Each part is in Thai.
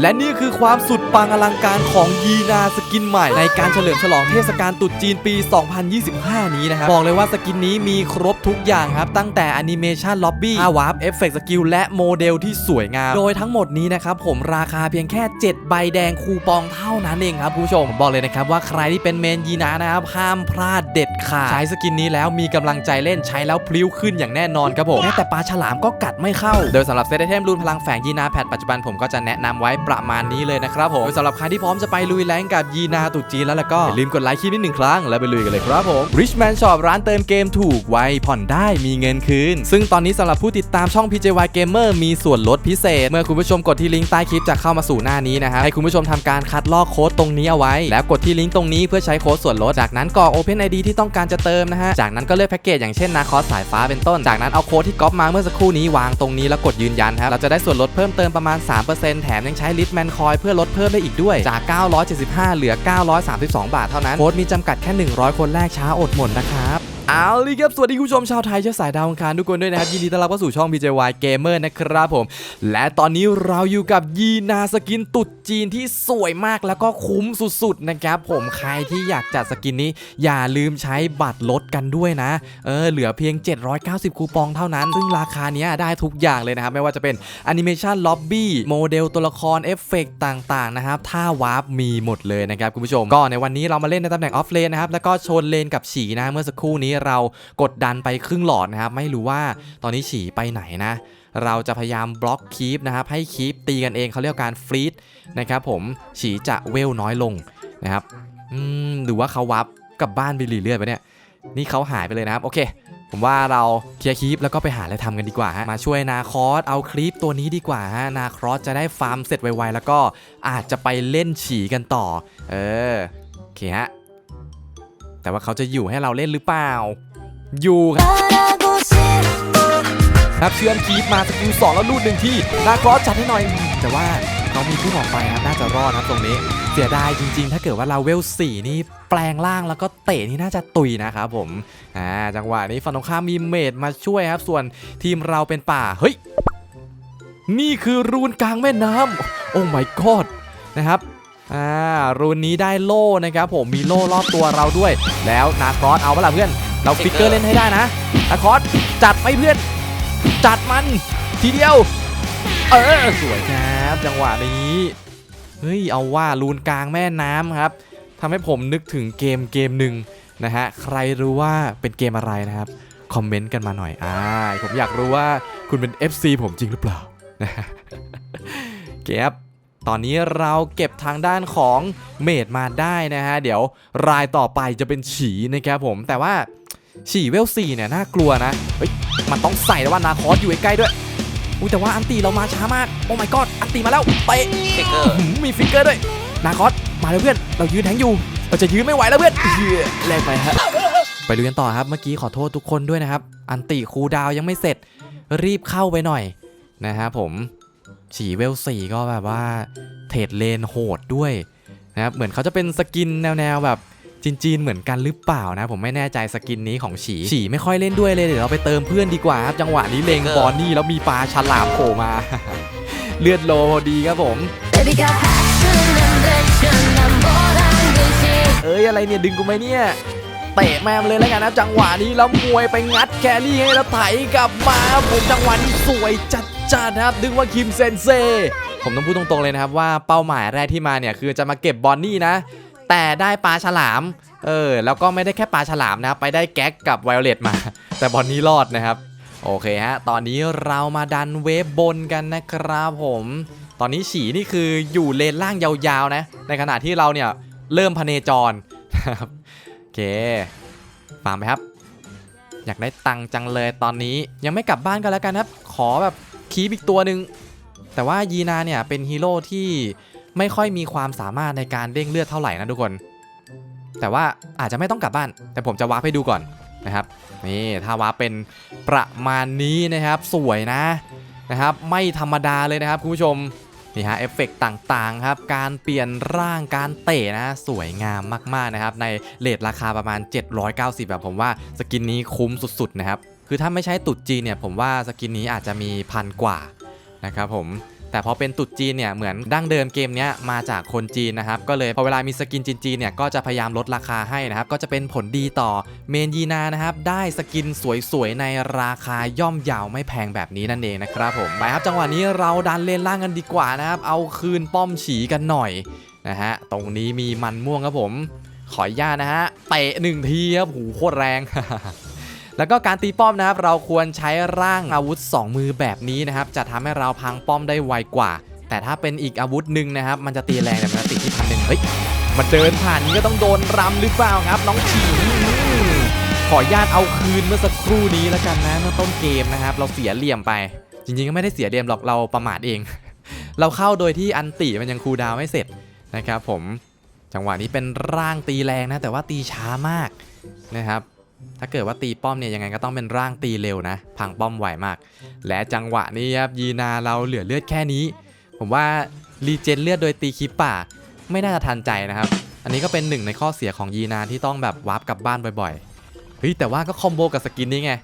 และนี่คือความสุดปังอลังการของยีนาสกินใหม่ ในการเฉลิมฉลองเทศกาลตรุษจีนปี 2025 นี้นะครับ บอกเลยว่าสกินนี้มีครบทุกอย่างครับ ตั้งแต่แอนิเมชันล็อบบี้อาวาร์ปเอฟเฟกต์สกิลและโมเดลที่สวยงาม โดยทั้งหมดนี้นะครับ ผมราคาเพียงแค่ 7 ใบแดงคูปองเท่านั้นเองครับผู้ชม บอกเลยนะครับว่าใครที่เป็นเมนยีนานะครับห้ามพลาดเด็ดขาดใช้สกินนี้แล้วมีกำลังใจเล่นใช้แล้วพลิ้วขึ้นอย่างแน่นอนครับผมแม้แต่ปลาฉลามก็กัดไม่เข้า โดยสำหรับเซตไอเทมรุ่นพลังแฝงยีนาแพทปัจจุบันผมก็จะแนะนำไว้ประมาณนี้เลยนะครับผมสำหรับใครที่พร้อมจะไปลุยแรงกับยีนาตุจีนแล้วแล้วก็อย่าลืมกดไลค์คลิปนี้หนึ่งครั้งแล้วไปลุยกันเลยครับผม Richman Shop ร้านเติมเกมถูกไวผ่อนได้มีเงินคืน ซึ่งตอนนี้สำหรับผู้ติดตามช่อง PJY Gamer มีส่วนลดพิเศษ เมื่อคุณผู้ชมกดที่ลิงก์ใต้คลิปจะเข้ามาสู่หน้านี้นะครับให้คุณผู้ชมทำการคัดลอกโค้ดตรงนี้เอาไว้ แล้วกดที่ลิงก์ตรงนี้เพื่อใช้โค้ดส่วนลดจากนั้นกรอก Open ID ที่ต้องการจะเติมนะฮะจากนั้นก็เลือกแพ็กเกจอย่างเช่นนาคอสสายฟ้าเป็นต้น จากนั้นเอาโค้ดที่ก๊อปมาเมื่อสักครู่นี้วางตรงนี้แล้วกดยืนยันครับเราจะได้ส่วนลดเพิ่มเติมประมาณ 3%แถมยังใช้้ลิทแมนคอยเพื่อลดเพิ่มได้อีกด้วย จาก 975 เหลือ 932 บาทเท่านั้นโค้ดมีจำกัดแค่ 100 คนแรกช้าอดหมดนะครับ เอาเลยครับ สวัสดีคุณผู้ชมชาวไทยเชื้อสายดาวอังคารทุกคนด้วยนะครับ ยินดีต้อนรับเข้าสู่ช่อง BJY Gamer นะครับผม และตอนนี้เราอยู่กับยีนาสกินตุดจีนที่สวยมากแล้วก็คุ้มสุดๆนะครับผมใครที่อยากจัดสกินนี้ อย่าลืมใช้บัตรลดกันด้วยนะ เออ เหลือเพียง 790 คูปองเท่านั้น ซึ่งราคาเนี้ยได้ทุกอย่างเลยนะครับ ไม่ว่าจะเป็นแอนิเมชันล็อบบี้โมเดลตัวละครเอฟเฟกต่างๆนะครับท่าวาร์ปมีหมดเลยนะครับคุณผู้ชม ก็ในวันนี้เรามาเล่นในตำแหน่งออฟเลนนะครับแล้วก็ชนเลนกับฉีนะเมื่อสักครู่นี้เรากดดันไปครึ่งหลอดนะครับ ไม่รู้ว่าตอนนี้ฉี่ไปไหนนะ เราจะพยายามบล็อกคีปนะครับ ให้คีปตีกันเองเขาเรียกการฟรีดนะครับผมฉีจะเวลน้อยลงนะครับอืมหรือว่าเขาวับกลับบ้านไปรีเลือดไปเนี่ย นี่เขาหายไปเลยนะครับ โอเคผมว่าเราเคลียร์คลิปแล้วก็ไปหาอะไรทำกันดีกว่าฮะมาช่วยนาคอสเอาคลิปตัวนี้ดีกว่าฮะนาคอสจะได้ฟาร์มเสร็จไวๆแล้วก็อาจจะไปเล่นฉี่กันต่อ เออโอเคฮะ แต่ว่าเขาจะอยู่ให้เราเล่นหรือเปล่า อยู่ครับครับเชื่อมคีปมาสกิลสองแล้วลูดหนึ่งที่นาคอสจัดให้หน่อย แต่ว่าเขามีผู้ออกไปครับน่าจะรอดครับตรงนี้ เสียดายจริง ๆ ถ้าเกิดว่าเราเวล4นี่แปลงร่างแล้วก็เตะนี่น่าจะตุยนะครับผมอ่าจังหวะนี้ฝั่งตรงข้ามมีเมดมาช่วยครับ ส่วนทีมเราเป็นป่าเฮ้ยนี่คือรูนกลางแม่น้ำโอ้ my god นะครับ อ่ารูนนี้ได้โล่นะครับผมมีโล่รอบตัวเราด้วย แล้วนาคอสเอาเปะล่าเพื่อน เราฟิกเกอร์เล่นให้ได้นะนาคอสจัดไปเพื่อน จัดมันทีเดียว เออสวยครับจังหวะนี้เฮ้ยเอาว่ารูนกลางแม่น้ำครับทำให้ผมนึกถึงเกมเกมหนึ่งนะฮะใครรู้ว่าเป็นเกมอะไรนะครับคอมเมนต์กันมาหน่อยอ่าผมอยากรู้ว่าคุณเป็น FC ผมจริงหรือเปล่านะฮะเก็บ ตอนนี้เราเก็บทางด้านของเมดมาได้นะฮะ เดี๋ยวรายต่อไปจะเป็นฉีนะครับผม แต่ว่าฉีเวล4เนี่ยน่ากลัวนะ เฮ้ย มันต้องใส่แล้วว่านาคอสอยู่ใกล้ๆด้วย อุ้ยแต่ว่าอันตีเรามาช้ามาก โอ้ my god อันตีมาแล้วเตะฟิกเกอร์หืมมีฟิกเกอร์ด้วย นาคอสมาเลยเพื่อน เรายืนแทงอยู่ เราจะยืนไม่ไหวแล้วเพื่อนเหี้ยแรงไปฮะ ไปดูกันต่อครับ เมื่อกี้ขอโทษทุกคนด้วยนะครับ อันติคูลดาวน์ยังไม่เสร็จ รีบเข้าไปหน่อยนะฮะผม ฉีเวลสี่ก็แบบว่าเทรดเลนโหดด้วยนะครับเหมือนเขาจะเป็นสกินแนวๆแบบจีนๆเหมือนกันหรือเปล่านะ ผมไม่แน่ใจสกินนี้ของฉีฉีไม่ค่อยเล่นด้วยเลยเดี๋ยวเราไปเติมเพื่อนดีกว่าครับจังหวะนี้เลงบอนนี่แล้วมีปลาฉลามโผล่มา เลือดโลพอดีครับผมเอ้ยอะไรเนี่ยดึงกูไหมเนี่ยเตะแม่มเลยแล้วกันนะจังหวะนี้แล้วมวยไปงัดแครี่ให้แล้วไถกลับมาผมจังหวะนี้สวยใจ จัดครับดึงว่าคิมเซนเซผมต้องพูดตรงๆเลยนะครับว่าเป้าหมายแรกที่มาเนี่ยคือจะมาเก็บบอนนี่นะ แต่ได้ปลาฉลาม เออ แล้วก็ไม่ได้แค่ปลาฉลามนะครับไปได้แก๊กกับไวโอเลตมา แต่บอลนี้รอดนะครับ โอเคฮะ ตอนนี้เรามาดันเวฟบนกันนะครับผม ตอนนี้ฉีนี่คืออยู่เลนล่างยาวๆนะ ในขณะที่เราเนี่ยเริ่มพเนจรนะครับโอเคฟาร์มไหมครับ อยากได้ตังจังเลยตอนนี้ยังไม่กลับบ้านกันแล้วกันครับ ขอแบบ คีบอีกตัวหนึ่งแต่ว่ายีนาเนี่ยเป็นฮีโร่ที่ไม่ค่อยมีความสามารถในการเด้งเลือดเท่าไหร่นะทุกคน แต่ว่าอาจจะไม่ต้องกลับบ้าน แต่ผมจะวาร์ปให้ดูก่อนนะครับนี่ถ้าวาร์ปเป็นประมาณนี้นะครับสวยนะนะครับ ไม่ธรรมดาเลยนะครับคุณผู้ชมนี่ฮะเอฟเฟกต์ต่างๆครับ การเปลี่ยนร่างการเตะนะ สวยงามมากๆนะครับ ในเลทราคาประมาณ 790 แบบผมว่าสกินนี้คุ้มสุดๆนะครับ คือถ้าไม่ใช้ตุดจีนเนี่ยผมว่าสกินนี้อาจจะมีพันกว่านะครับผมแต่พอเป็นตุดจีนเนี่ยเหมือนดั้งเดิมเกมนี้มาจากคนจีนนะครับ ก็เลยพอเวลามีสกินจีนๆเนี่ยก็จะพยายามลดราคาให้นะครับ ก็จะเป็นผลดีต่อเมนยีนานะครับ ได้สกินสวยๆ ในราคาย่อมเยาวไม่แพงแบบนี้นั่นเองนะครับผมไปครับจังหวะนี้เราดันเลนล่างกันดีกว่านะครับ เอาคืนป้อมฉีกันหน่อยนะฮะตรงนี้มีมันม่วงครับผม ขออนุญาตนะฮะเตะหนึ่งทีครับหูโคตรแรง แล้วก็การตีป้อมนะครับเราควรใช้ร่างอาวุธ 2 มือแบบนี้นะครับจะทำให้เราพังป้อมได้ไวกว่า แต่ถ้าเป็นอีกอาวุธหนึ่งนะครับมันจะตีแรงแต่มันจะติดที่พันหนึ่งเฮ้ยมันเดินผ่านนี้ก็ต้องโดนรำหรือเปล่าครับ น้องฉีขออนุญาตเอาคืนเมื่อสักครู่นี้แล้วกันนะเมื่อต้นเกมนะครับ เราเสียเหลี่ยมไป จริงๆก็ไม่ได้เสียเหลี่ยมหรอกเราประมาทเอง เราเข้าโดยที่อันติมันยังคูดาวไม่เสร็จนะครับผมจังหวะนี้เป็นร่างตีแรงนะ แต่ว่าตีช้ามากนะครับ ถ้าเกิดว่าตีป้อมเนี่ยยังไงก็ต้องเป็นร่างตีเร็วนะ พังป้อมไวมาก และจังหวะนี้ครับยีนาเราเหลือเลือดแค่นี้ ผมว่ารีเจนเลือดโดยตีคลิปป่า ไม่น่าจะทันใจนะครับ อันนี้ก็เป็นหนึ่งในข้อเสียของยีนาที่ต้องแบบวาร์ปกลับบ้านบ่อยๆเฮ้ยแต่ว่าก็คอมโบกับสกินนี้ไง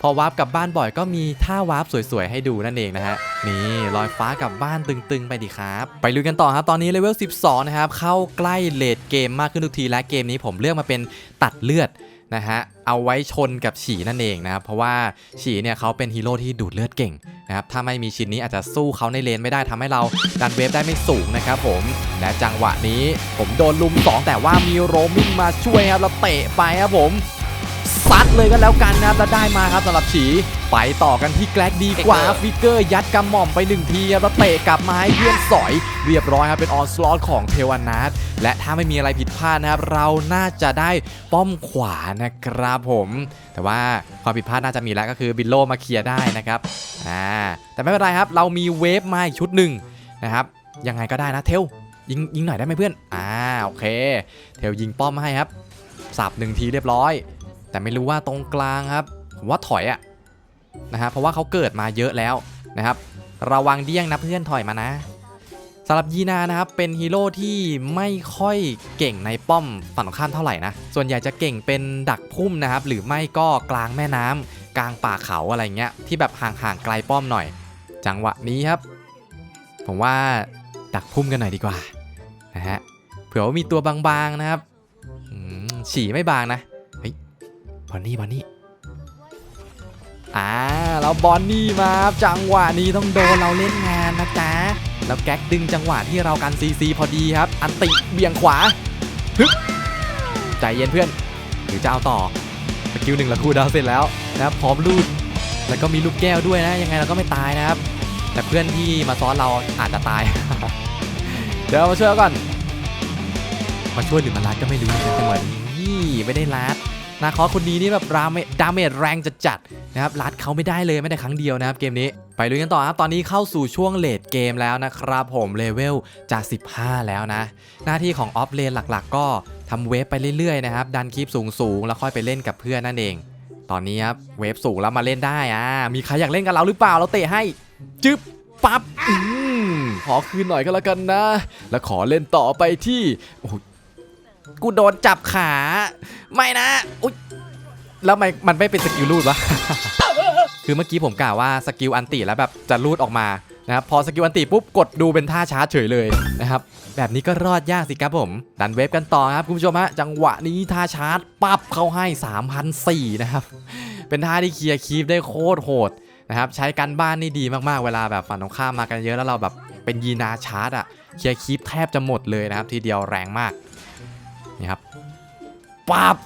พอวาร์ปกลับบ้านบ่อยก็มีท่าวาร์ปสวยๆให้ดูนั่นเองนะฮะนี่ลอยฟ้ากลับบ้านตึงๆไปดิครับ ไปลุยกันต่อครับตอนนี้เลเวล 12 นะครับเข้าใกล้เลดเกมมากขึ้นทุกทีและเกมนี้ผมเลือกมาเป็นตัดเลือด นะฮะเอาไว้ชนกับฉีนั่นเองนะครับเพราะว่าฉีเนี่ยเขาเป็นฮีโร่ที่ดูดเลือดเก่งนะครับถ้าไม่มีชิ้นนี้อาจจะสู้เขาในเลนไม่ได้ทำให้เราดันเวฟได้ไม่สูงนะครับผมและจังหวะนี้ผมโดนลุม 2 แต่ว่ามีโรมิงมาช่วยครับแล้วเตะไปครับผมซัดเลยก็แล้วกันนะครับแล้วได้มาครับสำหรับฉีไปต่อกันที่แกลกดีกว่าฟิกเกอร์ยัดกำหม่อมไปหนึ่งทีครับแล้วเตะกลับมาให้เพื่อนสอย เรียบร้อยครับเป็นออนสลอตของเทวานัท และถ้าไม่มีอะไรผิดพลาดนะครับ เราน่าจะได้ป้อมขวานะครับผม แต่ว่าความผิดพลาดน่าจะมีแล้วก็คือบิลโลมาเคลียร์ได้นะครับอ่าแต่ไม่เป็นไรครับ เรามีเวฟมาอีกชุดหนึ่งนะครับยังไงก็ได้นะเทลยิงยิงหน่อยได้ไหมเพื่อนอ่าโอเค เทลยิงป้อมให้ครับสับหนึ่งทีเรียบร้อย แต่ไม่รู้ว่าตรงกลางครับผมว่าถอยอะนะฮะเพราะว่าเขาเกิดมาเยอะแล้วนะครับ ระวังเดี้ยงนะเพื่อนถอยมานะ สำหรับยีนานะครับเป็นฮีโร่ที่ไม่ค่อยเก่งในป้อมฝั่งตรงข้ามเท่าไหร่นะ ส่วนใหญ่จะเก่งเป็นดักพุ่มนะครับ หรือไม่ก็กลางแม่น้ำกลางป่าเขาอะไรเงี้ยที่แบบห่างๆไกลป้อมหน่อย จังหวะนี้ครับ ผมว่าดักพุ่มกันหน่อยดีกว่านะฮะเผื่อว่ามีตัวบางๆนะครับฉี่ไม่บางนะเฮ้ยบอนนี่บอนนี่อ่าแล้วบอนนี่มาครับจังหวะนี้ต้องโดนเราเล่นงานนะจ๊ะ แล้วแก๊กดึงจังหวะที่เรากันซีซีพอดีครับ อันติเบี่ยงขวาฮึบใจเย็นเพื่อน หรือจะเอาต่อสกิลหนึ่งละคูดาวเสร็จแล้วนะครับพร้อมลูดแล้วก็มีลูกแก้วด้วยนะ ยังไงเราก็ไม่ตายนะครับ แต่เพื่อนที่มาซ้อนเราอาจจะตาย เดี๋ยวมาช่วยก่อนมาช่วยหรือมาลัดก็ไม่รู้นะจังหวะนี้ไม่ได้ลัด นาคอคนนี้นี่แบบดาเมดาเมจแรงจัดจัดๆนะครับรัดเขาไม่ได้เลยไม่ได้ครั้งเดียวนะครับเกมนี้ไปลุยกันต่อครับตอนนี้เข้าสู่ช่วงเลดเกมแล้วนะครับผมเลเวลจาก 15 แล้วนะ หน้าที่ของออฟเลนหลักๆ ก็ทำเวฟไปเรื่อยๆนะครับดันคลิปสูงๆ แล้วค่อยไปเล่นกับเพื่อนนั่นเอง ตอนนี้ครับเวฟสูงแล้วมาเล่นได้อ่ามีใครอยากเล่นกับเราหรือเปล่าเราเตะให้จึ๊บปั๊บอืมขอคืนหน่อยก็แล้วกันนะ แล้วขอเล่นต่อไปที่โอ้โห กูโดนจับขา ไม่นะ อุ๊ย แล้วทำไมมันไม่เป็นสกิลรูดวะ คือเมื่อกี้ผมกล่าวว่าสกิลอันติแล้วแบบจะรูดออกมานะครับพอสกิลอันติปุ๊บกดดูเป็นท่าชาร์จเฉยเลยนะครับ แบบนี้ก็รอดยากสิครับผม ดันเวฟกันต่อครับคุณผู้ชมฮะจังหวะนี้ท่าชาร์จปั๊บเข้าให้3,004นะครับ เป็นท่าที่เคลียร์คีฟได้โคตรโหดนะครับใช้กันบ้านนี่ดีมากๆ เวลาแบบฝั่งตรงข้ามมากันเยอะแล้วเราแบบเป็นยีนาชาร์จอะเคลียร์คีฟแทบจะหมดเลยนะครับทีเดียวแรงมาก นี่ครับปั๊บ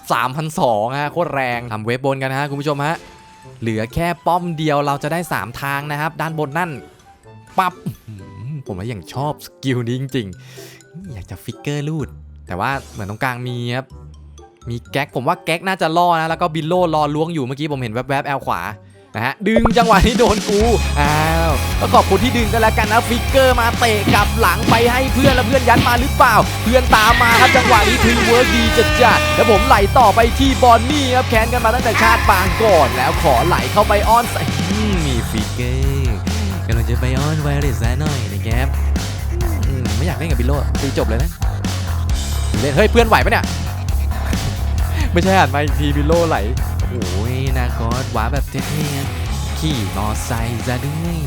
3,002ฮะโคตรแรงทำเวฟบนกันนะฮะคุณผู้ชมฮะเหลือแค่ป้อมเดียวเราจะได้ 3 ทางนะครับ ด้านบนนั่นปั๊บผมว่าอย่างชอบสกิลนี้จริงๆ อยากจะฟิกเกอร์ลูด แต่ว่าเหมือนตรงกลางมีครับ มีแก๊กผมว่าแก๊กน่าจะล่อนะ แล้วก็บิลโล่รอล้วงอยู่เมื่อกี้ผมเห็นแวบๆแอลขวา นะฮะดึงจังหวะนี้โดนกูอ้าวก็ขอบคุณที่ดึงกันแล้วกันนะฟิกเกอร์มาเตะกลับหลังไปให้เพื่อนแล้วเพื่อนยัดมาหรือเปล่า เพื่อนตามมาครับจังหวะนี้ทีมเวิร์กดีจัดจัดๆแล้วผมไหลต่อไปที่บอนนี่ครับแค้นกันมาตั้งแต่ชาติปางก่อน แล้วขอไหลเข้าไปอ้อนใส่อืมมีฟิกเกอร์กำลังจะไปอ้อนไวรัสซะหน่อยนะครับอืมไม่อยากเล่นกับบิลโลตีจบเลยนะเล่นเฮ้ยเพื่อนไหวปะเนี่ยไม่ใช่หันมาอีกทีบิลโลไหลโอ้ย นาคอสว้าแบบเท่ๆขี่มอไซค์ซะด้วย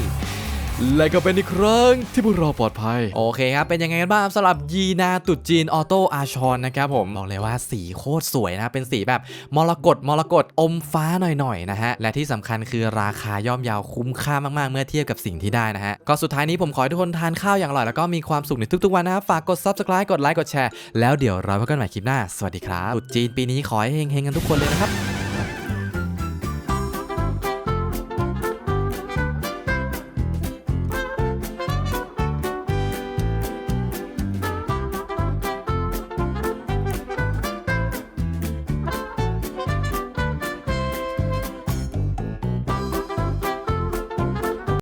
และก็เป็นอีกครั้งที่พวกเราปลอดภัย โอเคครับ เป็นยังไงกันบ้างสำหรับยีนาตุดจีนออโต้อาชอนนะครับผม บอกเลยว่าสีโคตรสวยนะ เป็นสีแบบมรกตมรกตอมฟ้าหน่อยๆนะฮะ และที่สำคัญคือราคาย่อมเยาวคุ้มค่ามากๆ เมื่อเทียบกับสิ่งที่ได้นะฮะ ก็สุดท้ายนี้ผมขอให้ทุกคนทานข้าวอย่างอร่อย แล้วก็มีความสุขในทุกๆวันนะครับฝากกด subscribe กดไลค์กดแชร์แล้วเดี๋ยวเราพบกันใหม่คลิปหน้าสวัสดีครับตรุษจีนปีนี้ขอให้เฮงๆกันทุกคนเลยนะครับ